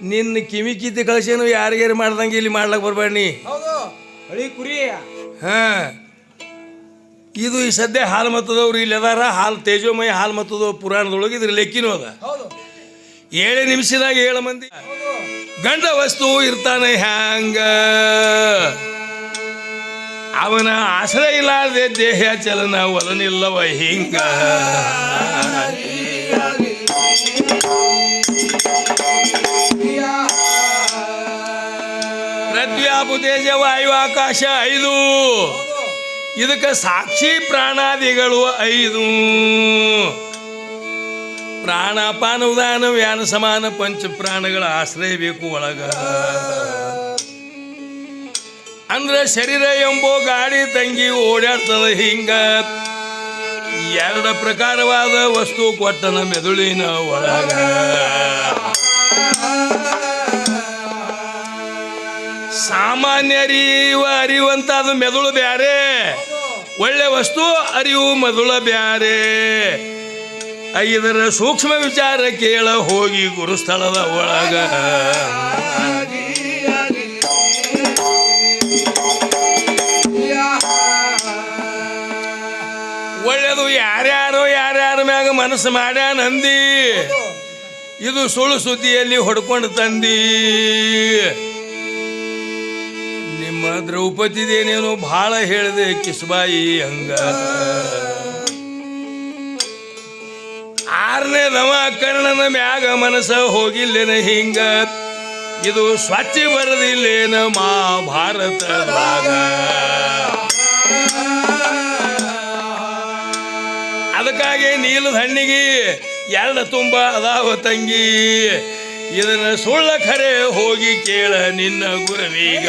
ನಿನ್ನ ಕಿವಿ ಕಿತ್ತಿ ಕಳಿಸೇನು ಯಾರಿಗಾರು ಮಾಡ್ದಂಗೆ ಇಲ್ಲಿ ಮಾಡ್ಲಕ್ ಬರ್ಬೇಡ ಹೌದು. ಹಳಿ ಕುರಿ. ಹಾ. ಇದು ಈ ಸದ್ಯ ಹಾಲು ಮತ್ತದವ್ರು ಇಲ್ಲಿ ಅದಾರ. ಹಾಲು ತೇಜೋಮಯ ಹಾಲು ಮತ್ತದ ಪುರಾಣದೊಳಗೆ ಇದ್ರ ಲೆಕ್ಕಿನೂ ಅದ. ಏಳು ನಿಮಿಷದಾಗ ಏಳು ಮಂದಿ ಗಂಡ ವಸ್ತು ಇರ್ತಾನೆ ಹ್ಯಾಂಗ? ಅವನ ಆಶ್ರಯ ಇಲ್ಲದೆ ದೇಹ ಚಲನ ಒಲನಿಲ್ಲವ ಹಿಂಗ? ಪ್ರತ್ಯಾಪು ತೇಜ ವಾಯು ಆಕಾಶ ಐದು. ಇದಕ್ಕೆ ಸಾಕ್ಷಿ ಪ್ರಾಣಾದಿಗಳು ಐದು. ಪ್ರಾಣಾಪಾನ ಉದಾನ ವ್ಯಾನ ಸಮಾನ, ಪಂಚ ಪ್ರಾಣಗಳ ಆಶ್ರಯ ಬೇಕು ಒಳಗ. ಅಂದ್ರೆ ಶರೀರ ಎಂಬೋ ಗಾಡಿ ತಂಗಿ ಓಡಾಡ್ತದ ಹಿಂಗ. ಎರಡು ಪ್ರಕಾರವಾದ ವಸ್ತು ಕೊಟ್ಟನ ಮೆದುಳಿನ ಒಳಗ. ಸಾಮಾನ್ಯರಿವ ಅರಿವಂತ ಅದು ಮೆದುಳು ಬ್ಯಾರೆ. ಒಳ್ಳೆ ವಸ್ತು ಅರಿವು ಮೆದುಳ ಬ್ಯಾರೆ. ಇದರ ಸೂಕ್ಷ್ಮ ವಿಚಾರ ಕೇಳ ಹೋಗಿ ಗುರುಸ್ಥಳದ ಒಳಗ. ಒಳ್ಳೆದು ಯಾರ್ಯಾರು ಯಾರ್ಯಾರ ಮ್ಯಾಗ ಮನಸ್ಸು ಮಾಡ್ಯಾನಂದಿ. ಇದು ಸುಳ್ಳು ಸುದ್ದಿಯಲ್ಲಿ ಹೊಡ್ಕೊಂಡು ತಂದಿ. ನಿಮ್ಮ ದ್ರೌಪದಿದೇನೇನೋ ಬಹಳ ಹೇಳಿದೆ, ಕಿಸ್ಬಾಯಿ ಹಂಗ. ಆರನೇ ನಮ ಕರ್ಣನ ಮ್ಯಾಗ ಮನಸ ಹೋಗಿಲ್ಲೇನ ಹಿಂಗ. ಇದು ಸ್ವಚ್ಛ ಬರದಿಲ್ಲೇನ ಮಹಾಭಾರತದಾಗ ಅದಕ್ಕಾಗಿ ನೀಲದ ಹಣ್ಣಿಗೆ ಎರಡು ತುಂಬ ಅದಾವ ತಂಗಿ. ಇದನ್ನ ಸುಳ್ಳ ಖರೆ ಹೋಗಿ ಕೇಳ ನಿನ್ನ ಗುರುವೀಗ.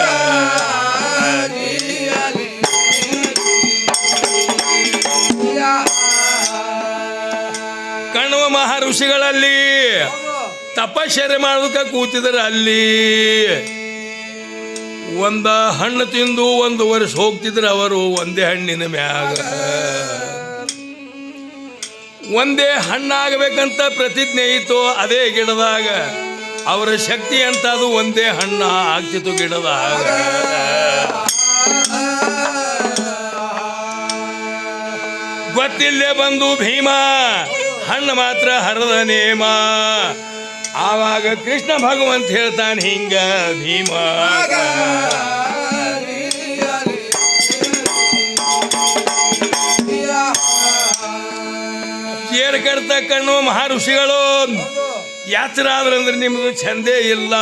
ಕಣ್ವ ಮಹಾ ಋಷಿಗಳಲ್ಲಿ ತಪಶ್ಚರ್ಯ ಮಾಡೋದಕ್ಕೆ ಕೂತಿದ್ರ ಅಲ್ಲಿ. ಒಂದ ಹಣ್ಣು ತಿಂದು ಒಂದು ವರ್ಷ ಹೋಗ್ತಿದ್ರ ಅವರು ಒಂದೇ ಹಣ್ಣಿನ ಮ್ಯಾಗ. ಒಂದೇ ಹಣ್ಣಾಗಬೇಕಂತ ಪ್ರತಿಜ್ಞೆ ಇತ್ತು ಅದೇ ಗಿಡದಾಗ. ಅವರ ಶಕ್ತಿ ಅಂತ ಅದು ಒಂದೇ ಹಣ್ಣ ಆಗ್ತಿತ್ತು ಗಿಡದ ಗೊತ್ತಿಲ್ಲೇ ಬಂದು ಭೀಮ, ಹಣ್ಣು ಮಾತ್ರ ಹರದ ನೇಮ. ಆವಾಗ ಕೃಷ್ಣ ಭಗವಂತ ಹೇಳ್ತಾನೆ, ಹಿಂಗ ಭೀಮ. ಕೇರ್ ಕಡ್ತ ಕಣ್ಣು ಮಹರ್ಷಿಗಳು. ಯಾತ್ರಾದ್ರಂದ್ರೆ ನಿಮ್ದು ಚಂದೇ ಇಲ್ಲ.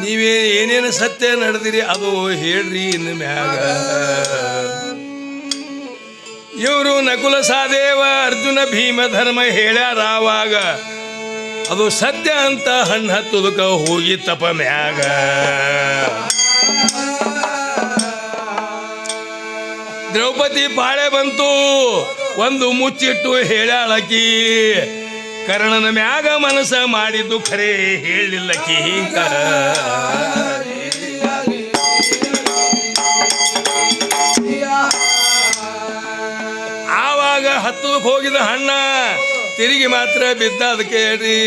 ನೀವೇ ಏನೇನು ಸತ್ಯ ನಡೆದಿರಿ ಅದು ಹೇಳ್ರಿ ಇನ್ನು ಮ್ಯಾಗ. ಇವರು ನಕುಲ ಸಾದೇವ, ಅರ್ಜುನ ಭೀಮ ಧರ್ಮ ಹೇಳ್ಯಾರಾವಾಗ ಅದು ಸತ್ಯ ಅಂತ ಹಣ್ಣು ಹತ್ತುದಕ ಹೋಗಿ ತಪ ಮ್ಯಾಗ. ದ್ರೌಪದಿ ಬಾಳೆ ಬಂತು, ಒಂದು ಮುಚ್ಚಿಟ್ಟು ಹೇಳ್ಯಾಳಕಿ ಕರ್ಣನ ಮ್ಯಾಗ ಮನಸ ಮಾಡಿದ್ದು ಖರೆ ಹೇಳಿಲ್ಲ ಹಿಂಗ ಆವಾಗ ಹತ್ತದಕ್ಕೆ ಹೋಗಿದ ಹಣ್ಣ ತಿರುಗಿ ಮಾತ್ರ ಬಿದ್ದ ಹೇಳ್ರಿ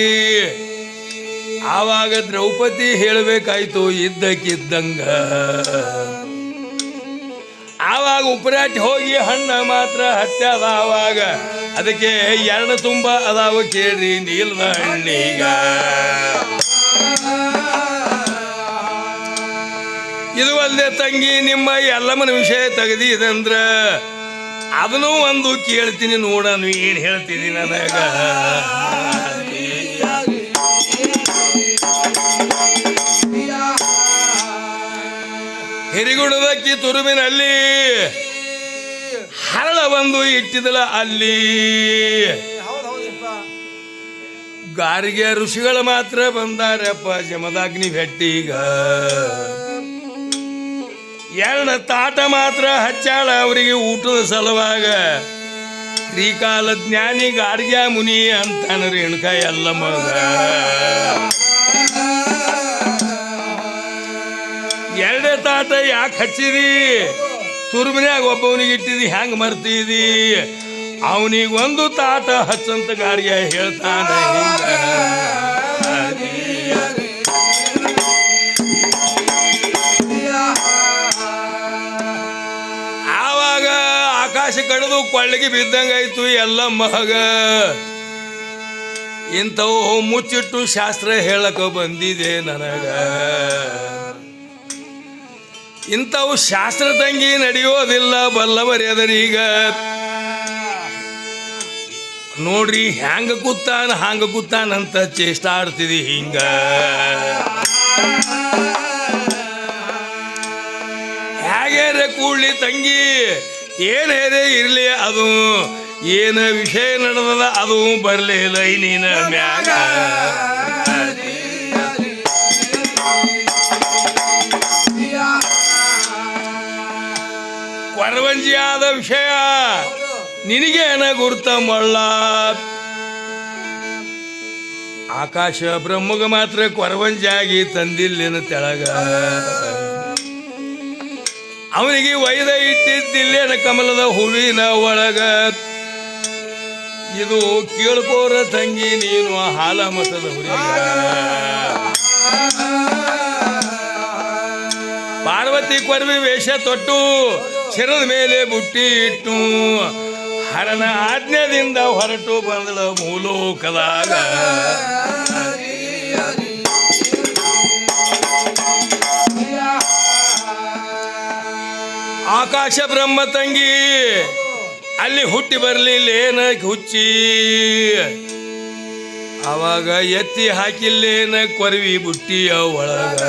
ಆವಾಗ ದ್ರೌಪದಿ ಹೇಳಬೇಕಾಯ್ತು ಇದ್ದಕ್ಕಿದ್ದಂಗ. ಆವಾಗ ಉಪರಾಟಿ ಹೋಗಿ ಹಣ್ಣ ಮಾತ್ರ ಹತ್ಯಾದ ಆವಾಗ. ಅದಕ್ಕೆ ಎರಡು ತುಂಬ ಅದಾವ ಕೇಳಿ ನೀಲ್ ಹಣ್ಣೀಗ ಇದು ಅಲ್ಲದೆ ತಂಗಿ, ನಿಮ್ಮ ಎಲ್ಲಮ್ಮನ ವಿಷಯ ತೆಗೆದಿದಂದ್ರ ಅದನ್ನು ಒಂದು ಕೇಳ್ತೀನಿ ನೋಡನು, ಏನು ಹೇಳ್ತೀನಿ ನನಗ. ಹಿರಿಗುಡದಕ್ಕಿ ತುರುವಿನಲ್ಲಿ ಹರಳ ಒಂದು ಇಟ್ಟಿದಳ ಅಲ್ಲಿ. ಗಾರಿಗೆ ಋಷಿಗಳು ಮಾತ್ರ ಬಂದಾರಪ್ಪ ಜಮದಾಗ್ನಿ ಭೆಟ್ಟಿಗ ಎರಡ ತಾಟ ಮಾತ್ರ ಹಚ್ಚಾಳ ಅವರಿಗೆ ಊಟದ ಸಲುವಾಗ. ಶ್ರೀಕಾಲ ಜ್ಞಾನಿ ಗಾರ್ಗ್ಯ ಮುನಿ ಅಂತಾನ ರೇಣುಕ ಎಲ್ಲ ಮಗ. ಎರಡೇ ತಾಟ ಯಾಕೆ ಹಚ್ಚಿದಿ? ಸುರ್ಮನ್ಯಾಗ ಒಬ್ಬವನಿಗೆ ಇಟ್ಟಿದಿ ಹೆಂಗೆ ಮರ್ತಿದಿ ಅವನಿಗೆ ಒಂದು ತಾಟ ಹಚ್ಚಂತ ಗಾಡಿಯ ಹೇಳ್ತಾನೆ ಆವಾಗ ಆಕಾಶ ಕಡದು ಕೊಳ್ಳಿಗೆ ಬಿದ್ದಂಗಾಯ್ತು ಎಲ್ಲ ಮಹಗ. ಇಂಥವು ಮುಚ್ಚಿಟ್ಟು ಶಾಸ್ತ್ರ ಹೇಳಕ ಬಂದಿದೆ ನನಗ. ಇಂಥವು ಶಾಸ್ತ್ರ ತಂಗಿ ನಡೆಯೋದಿಲ್ಲ ಬಲ್ಲವರೆದರೀಗ ನೋಡ್ರಿ, ಹ್ಯಾಂಗ ಕೂತಾನ, ಹಾಂಗ ಕೂತಾನಂತ ಚೇಷ್ಟ ಆಡ್ತಿದಿ ಹಿಂಗ. ಹೇಗೇರೆ ಕೂಡ್ಲಿ ತಂಗಿ ಏನೇರೇ ಇರ್ಲಿ ಅದು? ಏನ ವಿಷಯ ನಡೆದದ ಅದು ಬರಲಿಲ್ಲ ನೀನ ಮ್ಯಾಗ. ಕೊರವಂಜಿಯಾದ ವಿಷಯ. ನಿನಗೇನ ಗುರುತ ಮಳ್ಳ? ಆಕಾಶ ಬ್ರಹ್ಮಗ ಮಾತ್ರ ಕೊರವಂಜಾಗಿ ತಂದಿಲ್ಲೇನ ತೆಳಗ. ಅವನಿಗೆ ವೈದ ಇಟ್ಟಿದ್ದಿಲ್ಲೇನ ಕಮಲದ ಹೂವಿನ ಒಳಗ. ಇದು ಕೇಳ್ಕೋರ ತಂಗಿ ನೀನು ಹಾಲ ಮಠದ ಪಾರ್ವತಿ ಕೊರವಿ ವೇಷ ತೊಟ್ಟು. ಶಿರದ ಮೇಲೆ ಬುಟ್ಟಿ ಇಟ್ಟು ಹರನ ಆಜ್ಞದಿಂದ ಹೊರಟು ಬಂದಳ ಮೂಲೋಕದಾಗ ಆಕಾಶ ಬ್ರಹ್ಮ ತಂಗಿ, ಅಲ್ಲಿ ಹುಟ್ಟಿ ಬರ್ಲಿಲ್ಲೇನ ಹುಚ್ಚಿ? ಅವಾಗ ಎತ್ತಿ ಹಾಕಿಲ್ಲೇನ ಕೊರವಿ ಬುಟ್ಟಿಯ ಒಳಗ.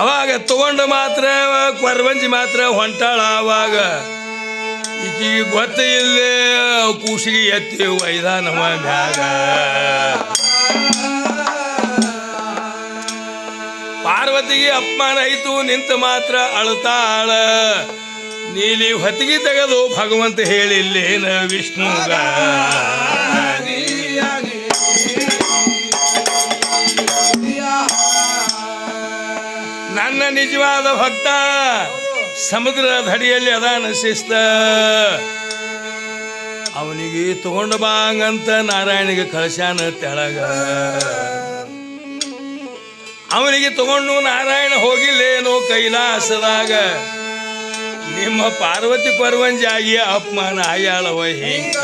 ಅವಾಗ ತಗೊಂಡು ಮಾತ್ರ ಕೊರವಂಜಿ ಮಾತ್ರ ಹೊಂಟಾಳ ಅವಾಗ ಈಕಿಗೆ ಗೊತ್ತ ಇಲ್ಲೇ ಕೂಸಿಗೆ ಎತ್ತಿ ವೈದಾನವ ಮ್ಯಾಗ ಪಾರ್ವತಿಗೆ ಅಪಮಾನ ಆಯಿತು, ನಿಂತ ಮಾತ್ರ ಅಳತಾಳ. ನೀಲಿ ಹೊತ್ತಿಗೆ ತೆಗೆದು ಭಗವಂತ ಹೇಳಿಲ್ಲೇನ ವಿಷ್ಣುಗ. ನಿಜವಾದ ಭಕ್ತ. ಸಮುದ್ರ ದಡಿಯಲ್ಲಿ ಅದಾನ ಶಿಸ್ತ. ಅವನಿಗೆ ತಗೊಂಡು ಬಾಂಗಂತ ನಾರಾಯಣಿಗೆ ಕಳಶಾನ ತೆಳಗ. ಅವನಿಗೆ ತಗೊಂಡು ನಾರಾಯಣ ಹೋಗಿಲ್ಲೇನೋ ಕೈಲಾಸದಾಗ. ನಿಮ್ಮ ಪಾರ್ವತಿ ಪರ್ವಂಜಾಗಿಯ ಅಪಮಾನ ಆಯಾಳವ ಹಿಂಗ.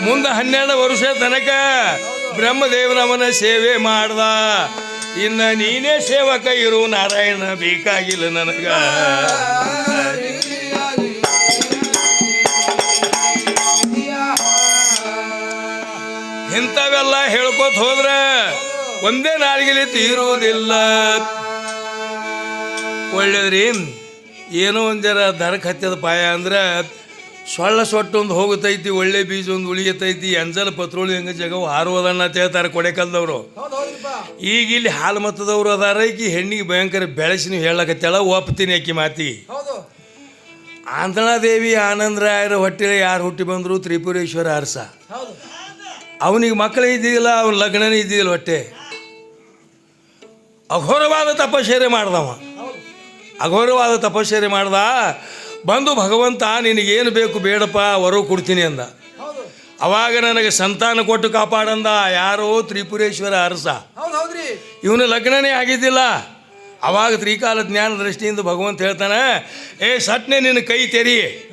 ಮುಂದೆ ಹನ್ನೆರಡು ವರ್ಷ ತನಕ ಬ್ರಹ್ಮದೇವನವನ ಸೇವೆ ಮಾಡ್ದ. ಇನ್ನ ನೀನೇ ಸೇವಕ ಇರು, ನಾರಾಯಣ ಬೇಕಾಗಿಲ್ಲ ನನಗ. ಇಂಥವೆಲ್ಲ ಹೇಳ್ಕೊತ ಹೋದ್ರ ಒಂದೇ ನಾಲ್ಗಿಲಿ ತೀರುವುದಿಲ್ಲ. ಒಳ್ಳೇದ್ರಿ, ಏನೋ ಒಂದು ಜರ ದರಕ್ಕೆ ಹತ್ತಿದ ಪಾಯ ಅಂದ್ರೆ ಸೊಳ್ಳ ಸೊಟ್ಟೊಂದು ಹೋಗುತ್ತೈತಿ ಒಳ್ಳೆ ಬೀಜ ಒಂದು ಉಳಿಯತೈತಿ ಎಂಜಲ್ ಪತ್ರೋಳಿ ಹೆಂಗ ಜಗವು ಹಾರುವುದನ್ನ ಹೇಳ್ತಾರೆ ಕೊಡೆಕಲ್ದವರು. ಈಗ ಇಲ್ಲಿ ಹಾಲು ಮತದವರು ಅದಾರ ಈಕಿ ಹೆಣ್ಣಿಗೆ ಭಯಂಕರ ಬೆಳೆಸಿ ನೀವು ಹೇಳಕತ್ತೇಳ ಒಪ್ತೀನಿ ಆಕಿ ಮಾತಿ. ಆಂತಣಾದೇವಿ ಆನಂದರಾಯರ ಹೊಟ್ಟೆಲಿ ಯಾರು ಹುಟ್ಟಿ ಬಂದರು? ತ್ರಿಪುರೇಶ್ವರ ಅರಸ. ಅವನಿಗೆ ಮಕ್ಕಳು ಇದ್ದಿಲ್ಲ ಅವನ ಲಗ್ನನೇ ಇದ್ದಿಲ್ಲ ಹೊಟ್ಟೆ. ಅಘೋರವಾದ ತಪಶ್ಚರ್ಯ ಮಾಡ್ದವ. ಅಘೋರವಾದ ತಪಶ್ಚರ್ಯ ಮಾಡ್ದ ಬಂದು ಭಗವಂತ ನಿನಗೇನು ಬೇಕು ಬೇಡಪ್ಪ ವರ ಕೊಡ್ತೀನಿ ಅಂದ. ಅವಾಗ ನನಗೆ ಸಂತಾನ ಕೊಟ್ಟು ಕಾಪಾಡಂದ ಯಾರೋ ತ್ರಿಪುರೇಶ್ವರ ಅರಸ. ಇವನು ಲಗ್ನನೇ ಆಗಿದ್ದಿಲ್ಲ. ಅವಾಗ ತ್ರಿಕಾಲ ಜ್ಞಾನ ದೃಷ್ಟಿಯಿಂದ ಭಗವಂತ ಹೇಳ್ತಾನೆ ಏ ಸಟ್ನೆ ನಿನ್ನ ಕೈ ತೆರಿ.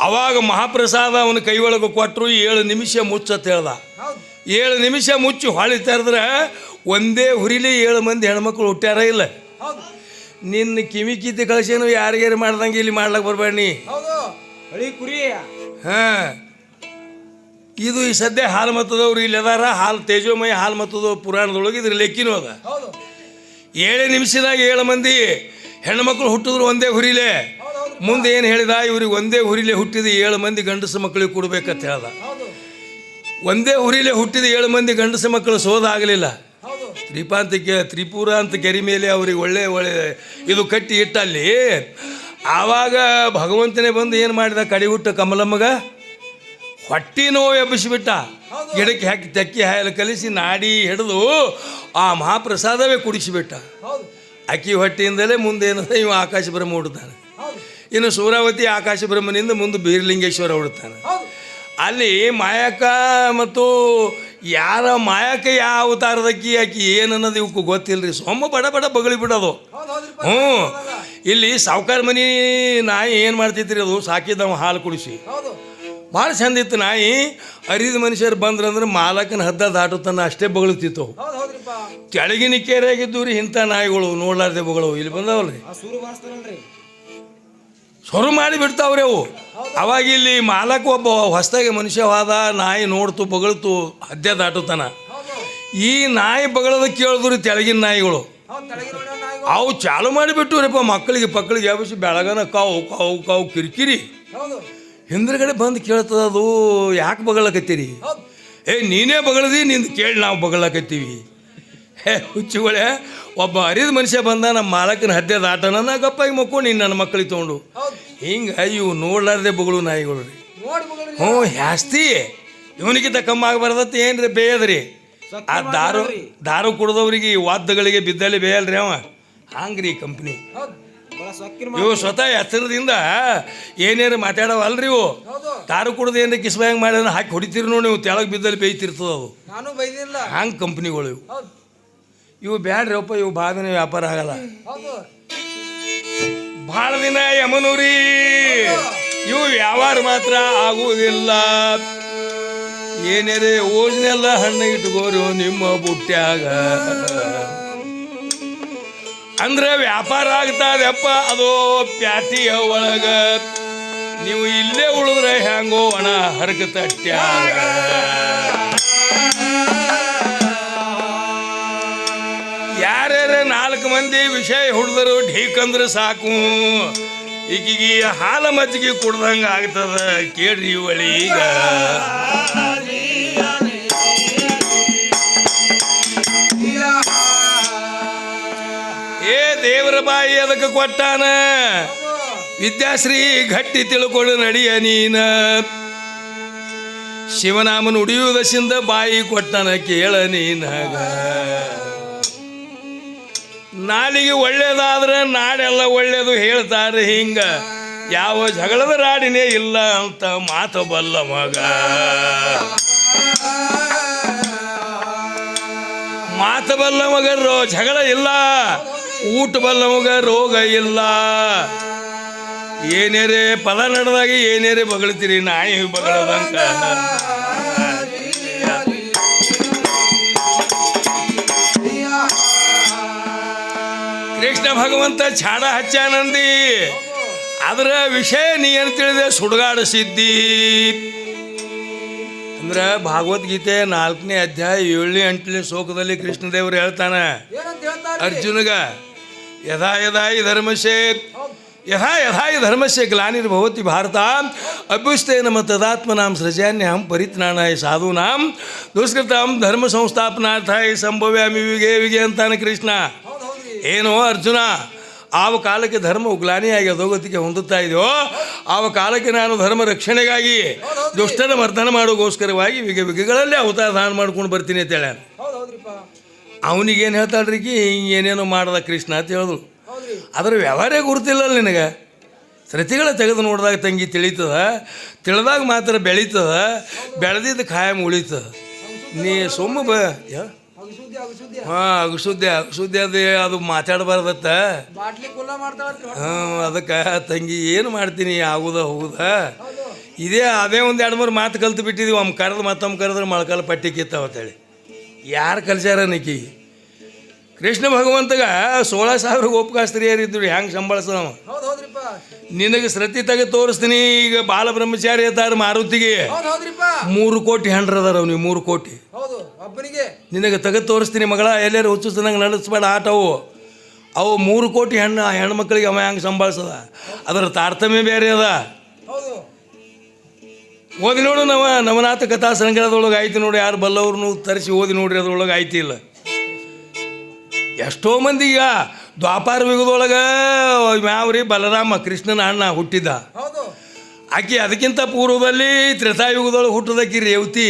ಅವಾಗ ಮಹಾಪ್ರಸಾದ ಅವನ ಕೈ ಒಳಗೆ ಕೊಟ್ಟರು ಏಳು ನಿಮಿಷ ಮುಚ್ಚತ್ ಹೇಳ್ದ. ಏಳು ನಿಮಿಷ ಮುಚ್ಚಿ ಹೊಳಿ ತೆರೆದ್ರೆ ಒಂದೇ ಹುರಿಲಿ ಏಳು ಮಂದಿ ಹೆಣ್ಮಕ್ಳು ಹುಟ್ಟ್ಯಾರ ಇಲ್ಲ. ನಿನ್ನ ಕಿವಿ ಕಿತ್ತಿ ಕಳಿಸೇನು ಯಾರಿಗಾರು ಮಾಡ್ದಂಗೆ ಇಲ್ಲಿ ಮಾಡ್ಲಕ್ ಬರ್ಬೇಡ ನೀ. ಹೌದು. ಹಳಿ ಕುರಿ. ಹಾ. ಇದು ಈ ಸದ್ಯ ಹಾಲು ಮತ್ತದವ್ರು ಇಲ್ಲಿ ಅದಾರ. ಹಾಲು ತೇಜೋಮಯ ಹಾಲು ಮತ್ತದವ್ರು ಪುರಾಣದೊಳಗೆ ಇದ್ರ ಲೆಕ್ಕಿನೂ ಅದ. ಹೌದು. ಏಳೇ ನಿಮಿಷದಾಗ ಏಳು ಮಂದಿ ಹೆಣ್ಮಕ್ಳು ಹುಟ್ಟಿದ್ರು ಒಂದೇ ಹುರಿಲೆ. ಮುಂದೆ ಏನು ಹೇಳಿದ? ಇವ್ರಿಗೆ ಒಂದೇ ಹುರಿಲೆ ಹುಟ್ಟಿದ ಏಳು ಮಂದಿ ಗಂಡಸು ಮಕ್ಕಳಿಗೆ ಕೊಡ್ಬೇಕಂತ ಹೇಳ್ದ. ಒಂದೇ ಹುರಿಲೆ ಹುಟ್ಟಿದ ಏಳು ಮಂದಿ ಗಂಡಸು ಮಕ್ಕಳು ಸೋದಾಗಲಿಲ್ಲ. ತ್ರಿಪಾಂತಕ್ಕೆ ತ್ರಿಪುರ ಅಂತ ಕೆರೆ ಮೇಲೆ ಅವ್ರಿಗೆ ಒಳ್ಳೆ ಒಳ್ಳೆ ಇದು ಕಟ್ಟಿ ಇಟ್ಟಲ್ಲಿ, ಆವಾಗ ಭಗವಂತನೇ ಬಂದು ಏನು ಮಾಡಿದ ಕಡಿ ಹುಟ್ಟ ಕಮಲಮ್ಮಗ ಹೊಟ್ಟಿ ನೋವು ಎಬ್ಬಿಸಿಬಿಟ್ಟ. ಗಿಡಕ್ಕೆ ಹಾಕಿ ತೆಕ್ಕಿ ಹಾಯಲು ಕಲಿಸಿ ನಾಡಿ ಹಿಡಿದು ಆ ಮಹಾಪ್ರಸಾದವೇ ಕುಡಿಸಿಬಿಟ್ಟ. ಅಕ್ಕಿ ಹೊಟ್ಟೆಯಿಂದಲೇ ಮುಂದೆ ಏನಂದ್ರೆ ಇವ ಆಕಾಶ ಬ್ರಹ್ಮ ಹುಡ್ತಾನೆ ಇನ್ನು ಸೂರಾವತಿ ಆಕಾಶ ಬ್ರಹ್ಮನಿಂದ ಮುಂದೆ ಬೀರಲಿಂಗೇಶ್ವರ ಹುಡ್ತಾನೆ ಅಲ್ಲಿ ಮಾಯಕ ಮತ್ತು ಯಾರ ಮಾಯಕ್ಕೆ ಯಾವ ಅವತಾರದಕ್ಕಿ ಆಕಿ ಏನು ಅನ್ನೋದು ಗೊತ್ತಿಲ್ಲ ರೀ ಸೊಮ್ಮ ಬಡ ಬಡ ಬಗಳಿ ಬಿಡೋದು. ಹ್ಞೂ. ಇಲ್ಲಿ ಸಾವುಕಾರ ಮನಿ ನಾಯಿ ಏನು ಮಾಡ್ತೈತ್ರಿ ಅದು? ಸಾಕಿದ್ದವ ಹಾಲು ಕುಡಿಸಿ. ಭಾಳ ಚಂದ ಇತ್ತು ನಾಯಿ. ಅರಿದ ಮನುಷ್ಯರು ಬಂದ್ರಂದ್ರೆ ಮಾಲಕನ ಹದ್ದ ದಾಟುತ್ತಾನ ಅಷ್ಟೇ ಬಗಳುತ್ತಿತ್ತು ಕೆಳಗಿನ ಕೇರಿಯಾಗಿದ್ದು ರೀ ಇಂಥ ನಾಯಿಗಳು ನೋಡ್ಲಾರ್ದೆ ಬಗಳು. ಇಲ್ಲಿ ಬಂದವಲ್ರಿ. ಶುರು ಮಾಡಿ ಬಿಡ್ತಾವ್ರಿ ಅವು. ಅವಾಗ ಇಲ್ಲಿ ಮಾಲಕ ಒಬ್ಬ ಹೊಸದಾಗಿ ಮನುಷ್ಯ ಹೋದ, ನಾಯಿ ನೋಡ್ತು, ಬಗಳ್ತು ಹದ್ದೆ ದಾಟುತ್ತಾನ ಈ ನಾಯಿ ಬಗಳದ ಕೇಳಿದ್ರಿ ತೆಳಗಿನ ನಾಯಿಗಳು. ಅವು ಚಾಲು ಮಾಡಿಬಿಟ್ಟು ರೀಪ್ಪ ಮಕ್ಕಳಿಗೆ ಪಕ್ಕಳಿಗೆ ಯಾವಿಸಿ ಬೆಳಗನ ಕಾವು ಕಾವು ಕಾವು, ಕಿರಿಕಿರಿ. ಹೌದು ಹಿಂದ್ರಗಡೆ ಬಂದು ಕೇಳ್ತದ ಅದು, ಯಾಕೆ ಬಗಳಕತ್ತೀರಿ ಏ, ನೀನೇ ಬಗಳದಿ, ನಿಂದು ಕೇಳಿ ನಾವು ಬಗಳಕತ್ತೀವಿ ಹೇ, ಹುಚ್ಚುಗಳೇ, ಒಬ್ಬ ಅರಿದ ಮನುಷ್ಯ ಬಂದ, ನಮ್ಮ ಮಾಲಕನ ಹದ್ದೆ ದಾಟನ ಗಪ್ಪಾಗಿ ಮಕ್ಕೊಂಡು ಇನ್ನು ನನ್ನ ಮಕ್ಕಳಿಗೆ ತೊಗೊಂಡು. ಹಿಂಗೆ ಇವು ನೋಡ್ಲಾರ್ದೆ ಬುಗಳು ನಾಯಿಗಳು ರೀ. ಹ್ಞೂ ಜಾಸ್ತಿ. ಇವನಿಗಿಂತ ಕಮ್ಮಿ ಆಗಬಾರ್ದತ್ತ ಏನ್ರಿ ಬೇಯದ್ರಿ? ಆ ದಾರು ದಾರು ಕುಡ್ದವ್ರಿಗೆ ಈ ವಾದ್ಯಗಳಿಗೆ ಬಿದ್ದಲ್ಲಿ ಬೇಯಲ್ರಿ ಅವ. ಹಂಗ್ರಿ ಕಂಪ್ನಿ ಇವು ಸ್ವತಃ ಎತ್ತರದಿಂದ ಏನೇನು ಮಾತಾಡವಲ್ರಿ ಇವು? ದಾರು ಕುಡ್ದು ಏನ್ರಿ ಕಿಸ್ಬಾಯಂಗ್ ಮಾಡಿದ್ರೆ ಹಾಕಿ ಹೊಡಿತೀರಿ ನೋಡಿ ನೀವು ತೆಳಗೆ ಬಿದ್ದಲ್ಲಿ ಬೇಯ್ತಿರ್ತದ ಅವು ಹಂಗೆ ಕಂಪ್ನಿಗಳು ಇವು. ಇವು ಬ್ಯಾಡ್ರಿ ಅಪ್ಪ ಇವು ಭಾಳ ವ್ಯಾಪಾರ ಆಗಲ್ಲ. ಭಾಳ ದಿನ ಯಮನೂರಿ ಇವು ವ್ಯವಹಾರ ಮಾತ್ರ ಆಗುವುದಿಲ್ಲ. ಏನಿದೆ ಓಜ್ನೆಲ್ಲ ಹಣ್ಣು ಇಟ್ಕೋರು ನಿಮ್ಮ ಬುಟ್ಟ್ಯಾಗ. ಅಂದ್ರೆ ವ್ಯಾಪಾರ ಆಗ್ತದಪ್ಪ, ಅದು ಪ್ಯಾಟಿಯ ಒಳಗ. ನೀವು ಇಲ್ಲೇ ಉಳಿದ್ರೆ ಹ್ಯಾಂಗೋ ಒಣ ಹರಕ ಯಾರ್ಯಾರ ನಾಲ್ಕು ಮಂದಿ ವಿಷಯ ಹುಡ್ದರು ಢೀಕಂದ್ರೆ ಸಾಕು. ಈಗಿಗೆ ಹಾಲ ಮಜ್ಜಿಗೆ ಕುಡ್ದಂಗ ಆಗ್ತದ, ಕೇಳ್ರಿ ಇವಳಿ ಈಗ. ಏ ದೇವರ ಬಾಯಿ ಅದಕ್ಕೆ ಕೊಟ್ಟಾನ. ವಿದ್ಯಾಶ್ರೀ ಗಟ್ಟಿ ತಿಳ್ಕೊಂಡು ನಡಿಯ ನೀನ. ಶಿವನಾಮನ ಉಡಿಯುವುದಶಿಂದ ಬಾಯಿ ಕೊಟ್ಟನ ಕೇಳ ನೀನಾಗ. ನಾಲಿಗೆ ಒಳ್ಳೇದಾದ್ರೆ ನಾಡೆಲ್ಲ ಒಳ್ಳೇದು ಹೇಳ್ತಾರೆ ಹಿಂಗ. ಯಾವ ಜಗಳದ ರಾಡಿನೇ ಇಲ್ಲ ಅಂತ ಮಾತು ಬಲ್ಲ ಮಗ. ಮಾತು ಬಲ್ಲ ಮಗ ರೋ ಜಗಳ ಇಲ್ಲ. ಊಟ ಬಲ್ಲ ಮಗ ರೋಗ ಇಲ್ಲ. ಏನೇರೆ ಪದ ನಡೆದಾಗ ಏನೇರೆ ಬಗಳ್ತೀರಿ ನಾಯಿ ಬಗಳದಂಕ ಕೃಷ್ಣ ಭಗವಂತ ಛಾಡ ಹಚ್ಚಾನಂದಿ ಅದರ ವಿಷಯ ನೀ ಏನು ತಿಳಿದೆ? ಸುಡುಗಾಡ ಸಿದ್ಧಿ. ಅಂದ್ರೆ ಭಗವದ್ಗೀತೆ ನಾಲ್ಕನೇ ಅಧ್ಯಾಯ ಏಳನೇ ಎಂಟನೇ ಶೋಕದಲ್ಲಿ ಕೃಷ್ಣದೇವರು ಹೇಳ್ತಾನೆ ಅರ್ಜುನಗ ಯಥಾ ಯಥಾ ಈ ಧರ್ಮಶೇ ಯಥಾ ಯಥಾ ಈ ಧರ್ಮಸ್ಯ ಗ್ಲಾನಿರ್ಭವತಿ ಭಾರತ ಅಭ್ಯುಸ್ತೇನ ತದಾತ್ಮನಾಂ ಸೃಜಾನ್ಯಹಂ ಪರಿತ್ನಾಣಾಯ ಸಾಧೂನಾಂ ದುಷ್ಕೃತಾಂ ಧರ್ಮ ಸಂಸ್ಥಾಪನಾರ್ಥಾಯ ಸಂಭವ್ಯಾಮಿ ವಿಗೆ ವಿಗೆ ಅಂತಾನೆ ಕೃಷ್ಣ. ಏನು ಅರ್ಜುನ? ಆವ ಕಾಲಕ್ಕೆ ಧರ್ಮ ಗ್ಲಾನಿಯಾಗಿ ಅಧೋಗತಿಗೆ ಹೊಂದುತ್ತಾ ಇದೆಯೋ? ಆವ ಕಾಲಕ್ಕೆ ನಾನು ಧರ್ಮ ರಕ್ಷಣೆಗಾಗಿ ದುಷ್ಟರ ಮರ್ದನ ಮಾಡೋಗೋಸ್ಕರವಾಗಿ ವಿಗೆ ವಿಗೆಗಳಲ್ಲಿ ಅವತಾರ ದಾನ ಮಾಡ್ಕೊಂಡು ಬರ್ತೀನಿ ಅಂತ ಹೇಳ ಅವನಿಗೇನು ಹೇಳ್ತಾಳ್ರಿ ಹಿಂಗೆ ಏನೇನೋ ಮಾಡ್ದ ಕೃಷ್ಣ ಅಂತ ಹೇಳಿದ್ರು ಅದರ ವ್ಯವಹಾರೇ ಗುರುತಿಲ್ಲ ನಿನಗೆ. ಸೃತಿಗಳ ತೆಗೆದು ನೋಡಿದಾಗ ತಂಗಿ ತಿಳಿತದ ತಿಳಿದಾಗ ಮಾತ್ರ ಬೆಳೀತದ ಬೆಳೆದಿದ್ದು ಖಾಯಂ ಉಳಿತದ. ನೀ ಸುಮ್ಮ ಬ ಹಾಂ ಅಗಸುದ್ದೆ ಅಗಸುದ್ದೆ ಅದು ಅದು ಮಾತಾಡಬಾರ್ದತ್ತ. ಅದಕ್ಕೆ ತಂಗಿ ಏನು ಮಾಡ್ತೀನಿ? ಆಗುದ ಹೋಗುದ? ಇದೇ ಅದೇ ಒಂದು ಎರಡು ಮೂರು ಮಾತು ಕಲ್ತು ಬಿಟ್ಟಿದ್ದೀವಿ ಒಮ್ಮೆ ಕರೆದು ಮತ್ತೊಮ್ಮೆ ಕರೆದ್ರೆ ಮೊಳಕಾಲ ಪಟ್ಟಿ ಕಿತ್ತಾವತ್ತೇಳಿ ಯಾರು ಕಲ್ಸ್ಯಾರ ನಿಕ್ಕಿ ಕೃಷ್ಣ ಭಗವಂತಗ ಸೋಳ ಸಾವಿರ ಗೋಪಕಾಸ್ತ್ರೀಯರಿದ್ರು ಹೆಂಗೆ ಸಂಬಳಸವ ನಾವು ನಿನಗೆ ಸೃತಿ ತೆಗೆದು ತೋರಿಸ್ತೀನಿ. ಈಗ ಬಾಲ ಬ್ರಹ್ಮಚಾರಿ ಇದ್ದಾರೆ ಮಾರುತಿಗೆ. ಮೂರು ಕೋಟಿ ಹೆಂಡ್ರ ಅದಾರ ನೀವು ಮೂರು ಕೋಟಿ. ಒಬ್ಬನಿಗೆ ನಿನಗೆ ತೆಗೆದು ತೋರಿಸ್ತೀನಿ ಮಗಳ ಎಲ್ಲರೂ ಹುಚ್ಚುಸ್ತನಂಗೆ ನಡೆಸ್ಬೇಡ ಆಟವು ಅವು. ಮೂರು ಕೋಟಿ ಹೆಣ್ಣು ಆ ಹೆಣ್ಮಕ್ಳಿಗೆ ಅವ ಹೆಂಗೆ ಸಂಭಾಳಿಸದ? ಅದರ ತಾರತಮ್ಯ ಬೇರೆ ಅದ. ಹೌದು. ಓದಿ ನೋಡು ನವ ನವನಾಥ ಕಥಾ ಸಂಗ್ರಹದೊಳಗೆ ಆಯ್ತು ನೋಡಿ ಯಾರು ಬಲ್ಲವ್ರನ್ನೂ ತರಿಸಿ ಓದಿ ನೋಡ್ರಿ ಅದ್ರೊಳಗೆ ಆಯ್ತಿಲ್ಲ ಇಲ್ಲ. ಎಷ್ಟೋ ಮಂದಿ ಈಗ ದ್ವಾಪಾರ ಯುಗದೊಳಗೆ ಮ್ಯಾವ್ರಿ ಬಲರಾಮ ಕೃಷ್ಣನ ಅಣ್ಣ ಹುಟ್ಟಿದ್ದ. ಆಕೆ ಅದಕ್ಕಿಂತ ಪೂರ್ವದಲ್ಲಿ ತ್ರೇತಾಯುಗದೊಳಗೆ ಹುಟ್ಟದಕ್ಕಿರಿ ರೇವತಿ.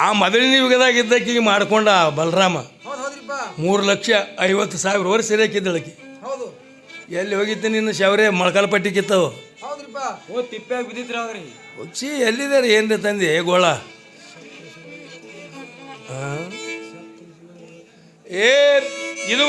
ಆ ಮೊದಲಿನ ಯುಗದಾಗ ಇದ್ದಕ್ಕಿಗೆ ಮಾಡ್ಕೊಂಡ ಬಲರಾಮ ಹೌದ್ ಹೌದ್ರಿಪ್ಪ. ಮೂರು ಲಕ್ಷ ಐವತ್ತು ಸಾವಿರ ವರ್ಷ ಇರಕ್ಕಿದ್ದಳಕಿ ಹೌದು. ಎಲ್ಲಿ ಹೋಗಿದ್ದೆ ನಿನ್ನ ಶವರೆ ಮೊಳಕಾಲ ಪಟ್ಟಿ ಕಿತ್ತವು ಹುಚ್ಚಿ ಎಲ್ಲಿದ್ದಾರೆ ಏನ್ರಿ ತಂದೆ? ಗೋಳ. ಆ? ಏ ಇದು